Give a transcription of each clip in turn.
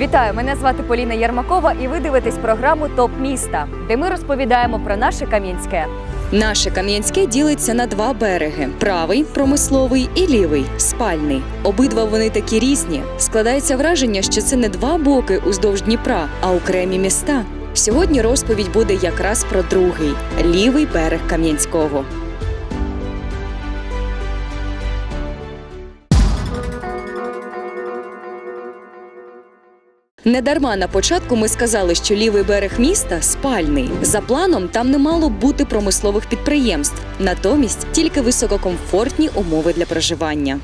Вітаю! Мене звати Поліна Єрмакова, і ви дивитесь програму Топ міста, де ми розповідаємо про наше Кам'янське. Наше Кам'янське ділиться на два береги: правий промисловий і лівий спальний. Обидва вони такі різні. Складається враження, що це не два боки уздовж Дніпра, а окремі міста. Сьогодні розповідь буде якраз про другий лівий берег Кам'янського. Недарма на початку ми сказали, що лівий берег міста спальний. За планом там не мало бути промислових підприємств, натомість тільки висококомфортні умови для проживання.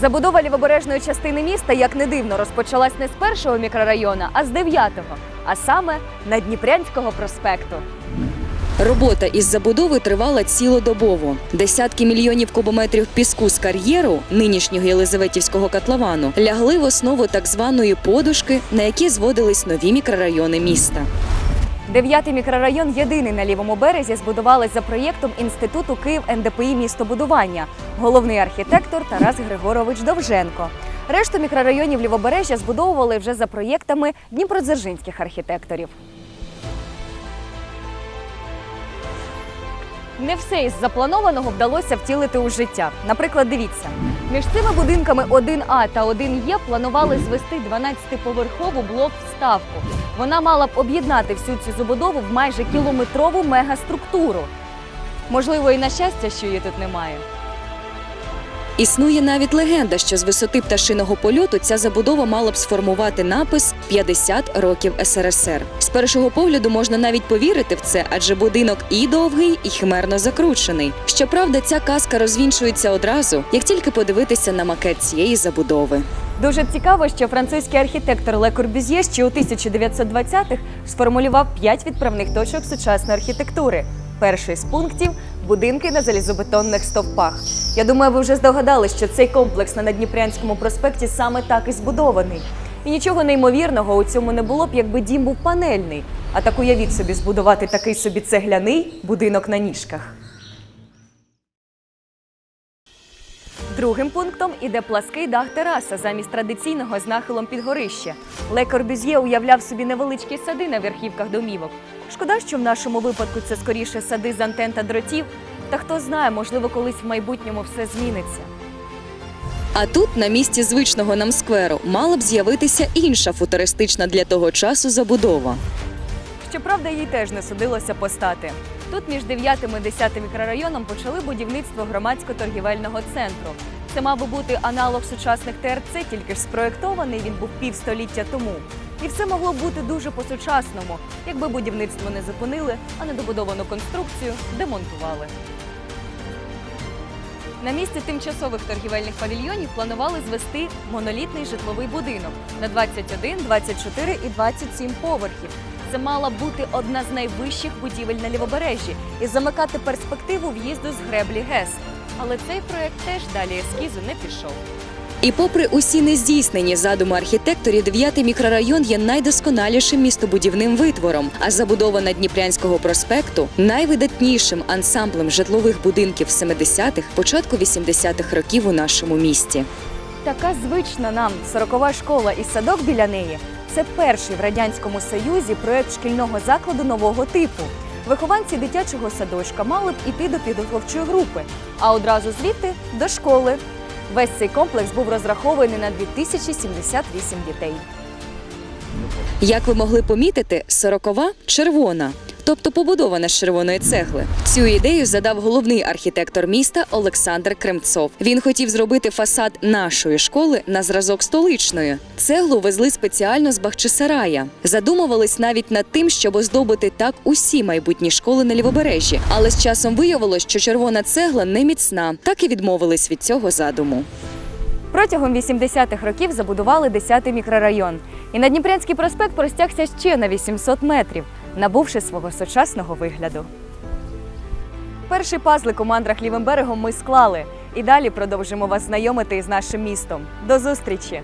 Забудова лівобережної частини міста, як не дивно, розпочалась не з першого мікрорайону, а з дев'ятого, а саме на Дніпрянського проспекту. Робота із забудови тривала цілодобово. Десятки мільйонів кубометрів піску з кар'єру нинішнього Єлизаветівського котловану лягли в основу так званої подушки, на які зводились нові мікрорайони міста. Дев'ятий мікрорайон єдиний на лівому березі збудували за проєктом Інституту Київ НДПІ містобудування. Головний архітектор Тарас Григорович Довженко. Решту мікрорайонів лівобережжя збудовували вже за проєктами дніпродзержинських архітекторів. Не все із запланованого вдалося втілити у життя. Наприклад, дивіться, між цими будинками 1А та 1Е планували звести 12-поверхову блок-вставку. Вона мала б об'єднати всю цю забудову в майже кілометрову мегаструктуру. Можливо, і на щастя, що її тут немає. Існує навіть легенда, що з висоти пташиного польоту ця забудова мала б сформувати напис «50 років СРСР. З першого погляду можна навіть повірити в це, адже будинок і довгий, і химерно закручений. Щоправда, ця казка розвінчується одразу, як тільки подивитися на макет цієї забудови. Дуже цікаво, що французький архітектор Ле Корбюзьє ще у 1920-х сформулював п'ять відправних точок сучасної архітектури. Перший з пунктів будинки на залізобетонних стовпах. Я думаю, ви вже здогадались, що цей комплекс на Надніпрянському проспекті саме так і збудований. І нічого неймовірного у цьому не було б, якби дім був панельний. А так уявіть собі збудувати такий собі цегляний будинок на ніжках. Другим пунктом іде плаский дах тераса замість традиційного з нахилом під горище. Ле Корбюзьє уявляв собі невеличкі сади на верхівках домівок. Шкода, що в нашому випадку це скоріше сади з антен та дротів. Та хто знає, можливо, колись в майбутньому все зміниться. А тут, на місці звичного нам скверу, мала б з'явитися інша футуристична для того часу забудова. Щоправда, їй теж не судилося постати. Тут між 9 і 10 мікрорайоном почали будівництво громадсько-торгівельного центру. Це мав би бути аналог сучасних ТРЦ, тільки ж спроєктований він був півстоліття тому. І все могло б бути дуже по-сучасному, якби будівництво не зупинили, а недобудовану конструкцію демонтували. На місці тимчасових торгівельних павільйонів планували звести монолітний житловий будинок на 21, 24 і 27 поверхів. Це мала бути одна з найвищих будівель на лівобережжі і замикати перспективу в'їзду з греблі ГЕС. Але цей проект теж далі ескізу не пішов. І попри усі нездійснені задуми архітекторів, дев'ятий мікрорайон є найдосконалішим містобудівним витвором, а забудова Дніпрянського проспекту найвидатнішим ансамблем житлових будинків 70-х, початку 80-х років у нашому місті. Така звична нам сорокова школа і садок біля неї це перший в радянському союзі проект шкільного закладу нового типу. Вихованці дитячого садочка мали б іти до підготовчої групи, а одразу звідти до школи. Весь цей комплекс був розрахований на 2078 дітей. Як ви могли помітити, сорокова червона. Тобто побудована з червоної цегли. Цю ідею задав головний архітектор міста Олександр Кремцов. Він хотів зробити фасад нашої школи на зразок столичної. Цеглу везли спеціально з Бахчисарая. Задумувались навіть над тим, щоб оздобити так усі майбутні школи на лівобережжі. Але з часом виявилось, що червона цегла не міцна, так і відмовились від цього задуму. Протягом 80-х років забудували 10-й мікрорайон. І Надніпрянський проспект простягся ще на 800 метрів, набувши свого сучасного вигляду. Перший пазлик у мандрах лівим берегом ми склали. І далі продовжимо вас знайомити із нашим містом. До зустрічі!